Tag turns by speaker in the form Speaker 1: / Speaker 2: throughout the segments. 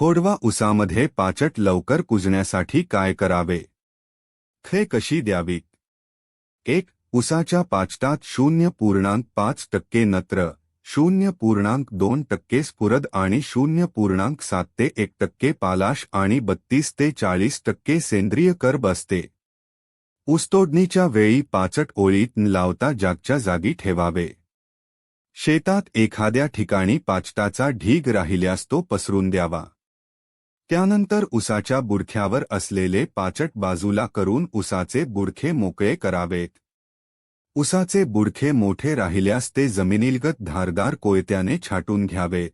Speaker 1: खोडवा उसामध्ये पाचट लवकर कुजण्यासाठी काय करावे? खे कशी द्यावी एक उसाच्या पाचटात शून्य पूर्णांक पाच टक्के नत्र शून्य पूर्णांक दोन टक्के स्फुरद आणि शून्य पूर्णांक सात ते एक टक्के पालाश आणि बत्तीस ते चाळीस टक्के सेंद्रिय कर्ब असते. ऊसतोडणीच्या वेळी पाचट ओळीत न लावता जागच्या जागी ठेवावे. शेतात एखाद्या ठिकाणी पाचटाचा ढीग राहिल्यास तो पसरून द्यावा. त्यानंतर उसाच्या बुडख्यावर असलेले पाचट बाजूला करून उसाचे बुडखे मोकळे करावेत. उसाचे बुडखे मोठे राहिल्यास ते जमिनीलगत धारदार कोयत्याने छाटून घ्यावेत.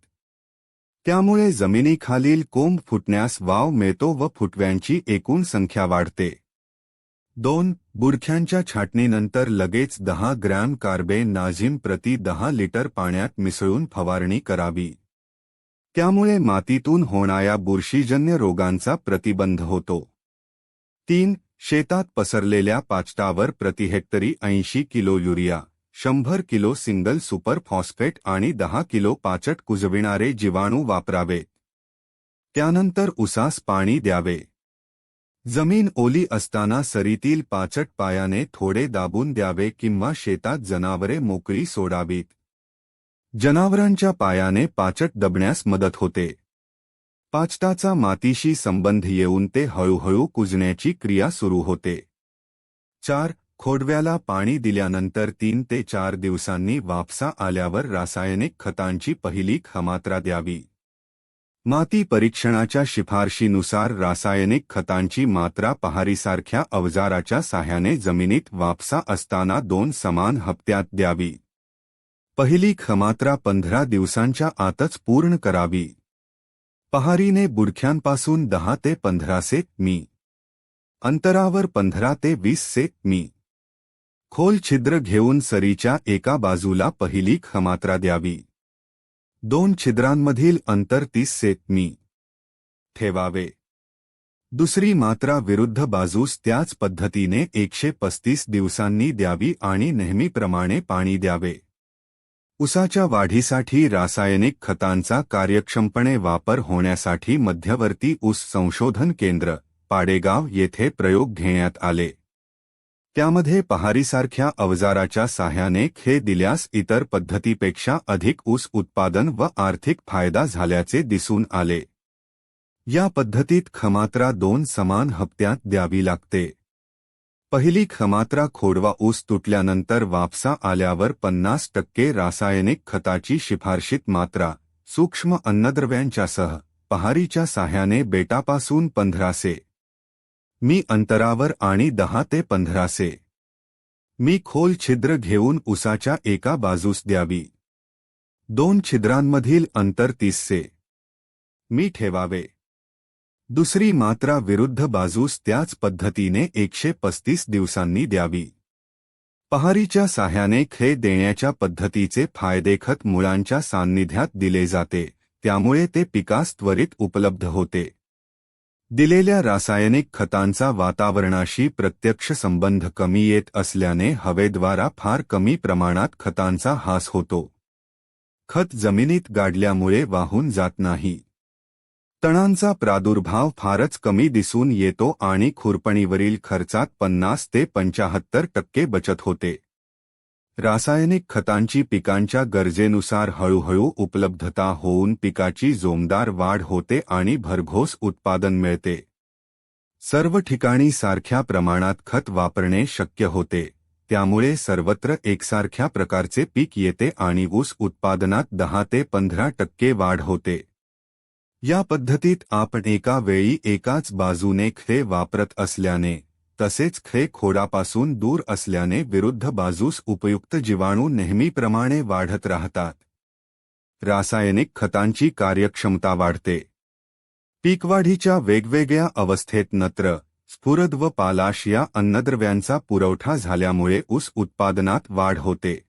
Speaker 1: त्यामुळे जमिनीखालील कोंब फुटण्यास वाव मिळतो व फुटव्यांची एकूण संख्या वाढते. दोन बुरख्यांच्या छाटणीनंतर लगेच दहा ग्रॅम कार्बे नाझिम प्रति दहा लिटर पाण्यात मिसळून फवारणी करावी. त्यामुळे मातीतून होणाऱ्या बुरशीजन्य रोगांचा प्रतिबंध होतो. तीन शेतात पसरलेल्या पाचटावर प्रति हेक्टरी ऐंशी किलो युरिया शंभर किलो सिंगल सुपर फॉस्फेट आणि दहा किलो पाचट कुजविणारे जीवाणू वापरावे त्यानंतर उसास पाणी द्यावे. जमीन ओली असताना सरीतील पाचट पायाने थोडे दाबून द्यावे किंवा शेतात जनावरे मोकळी सोडावीत. जनावरांच्या पायाने पाचट दबण्यास मदत होते. पाचटाचा मातीशी संबंध येऊन ते हळूहळू कुजण्याची क्रिया सुरू होते. चार खोडव्याला पाणी दिल्यानंतर तीन ते चार दिवसांनी वापसा आल्यावर रासायनिक खतांची पहिली खमात्रा द्यावी. माती परीक्षणाच्या शिफारशीनुसार रासायनिक खतांची मात्रा पहारीसारख्या अवजाराच्या साह्याने जमिनीत वापसा असताना दोन समान हप्त्यात द्यावी. पहिली खमात्रा पंधरा दिवसांच्या आतच पूर्ण करावी. पहारीने बुडख्यांपासून दहा ते पंधरासे मी. अंतरावर पंधरा ते वीस से मी. खोल छिद्र घेऊन सरीच्या एका बाजूला पहिली खमात्रा द्यावी. दोन छिद्रांमधील अंतर तीस से मी. ठेवावे. दुसरी मात्रा विरुद्ध बाजूस त्याच पद्धतीने एकशे पस्तीस दिवसांनी द्यावी आणि नेहमीप्रमाणे पाणी द्यावे. उसाच्या वाढीसाठी रासायनिक खतांचा कार्यक्षमपणे वापर होण्यासाठी मध्यवर्ती ऊस संशोधन केंद्र पाडेगाव येथे प्रयोग घेण्यात आले. त्यामध्ये पहारीसारख्या अवजाराच्या साह्याने खे दिल्यास इतर पद्धतीपेक्षा अधिक ऊस उत्पादन व आर्थिक फायदा झाल्याचे दिसून आले. या पद्धतीत खमात्रा दोन समान हप्त्यात द्यावी लागते. पहिली खमात्रा खोडवा ऊस तुटल्यानंतर वापसा आल्यावर पन्नास टक्के रासायनिक खताची शिफारशीत मात्रा सूक्ष्म अन्नद्रव्यांच्यासह पहारीच्या साह्याने बेटापासून पंधरासे मी अंतरावर आणि दहा ते पंधरासे मी खोल छिद्र घेऊन उसाच्या एका बाजूस द्यावी. दोन छिद्रांमधील अंतर तीससे मी ठेवावे. दुसरी मात्रा विरुद्ध बाजूस त्याच पद्धतीने एकशे पस्तीस दिवसांनी द्यावी. पहारीच्या साह्याने खे देण्याच्या पद्धतीचे फायदे खत मुळांच्या सान्निध्यात दिले जाते त्यामुळे ते पिकास त्वरित उपलब्ध होते. दिलेल्या रासायनिक खतांचा वातावरणाशी प्रत्यक्ष संबंध कमी येत असल्याने हवेद्वारा फार कमी प्रमाणात खतांचा हास होतो. खत जमिनीत गाडल्यामुळे वाहून जात नाही. तणांचा प्रादुर्भाव फारच कमी दिसून येतो आणि खुरपणीवरील खर्चात पन्नास ते पंचाहत्तर टक्के बचत होते. रासायनिक खतांची पिकांच्या गरजेनुसार हळूहळू उपलब्धता होऊन पिकाची जोमदार वाढ होते आणि भरघोस उत्पादन मिळते. सर्व ठिकाणी सारख्या प्रमाणात खत वापरणे शक्य होते. त्यामुळे सर्वत्र एकसारख्या प्रकारचे पीक येते आणि ऊस उत्पादनात दहा ते पंधरा टक्के वाढ होते. या पद्धतीत आपण एका वेळी एकाच बाजूने खे वापरत असल्याने तसेच खे खोडापासून दूर असल्याने विरुद्ध बाजूस उपयुक्त जीवाणू नेहमीप्रमाणे वाढत राहतात. रासायनिक खतांची कार्यक्षमता वाढते. पीकवाढीच्या वेगवेगळ्या अवस्थेत नत्र स्फुरद व पालाश या अन्नद्रव्यांचा पुरवठा झाल्यामुळे ऊस उत्पादनात वाढ होते.